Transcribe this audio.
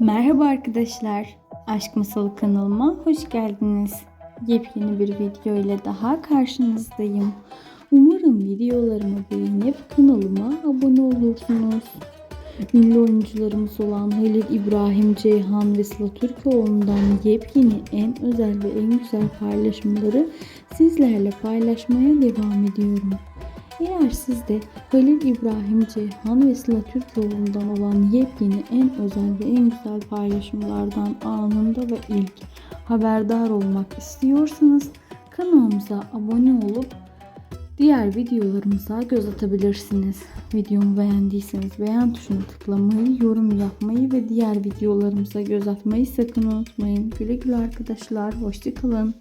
Merhaba arkadaşlar. Aşk Masalı kanalıma hoş geldiniz. Yepyeni bir video ile daha karşınızdayım. Umarım videolarımı beğenip kanalıma abone olursunuz. Ünlü oyuncularımız olan Halil İbrahim Ceyhan ve Sıla Türkoğlu'ndan yepyeni en özel ve en güzel paylaşımları sizlerle paylaşmaya devam ediyorum. Eğer siz de Halil İbrahim Ceyhan ve Sıla Türkoğlu'ndan olan yepyeni en özel ve en güzel paylaşımlardan anında ve ilk haberdar olmak istiyorsanız kanalımıza abone olup diğer videolarımıza göz atabilirsiniz. Videomu beğendiyseniz beğen tuşuna tıklamayı, yorum yapmayı ve diğer videolarımıza göz atmayı sakın unutmayın. Güle güle arkadaşlar. Hoşçakalın.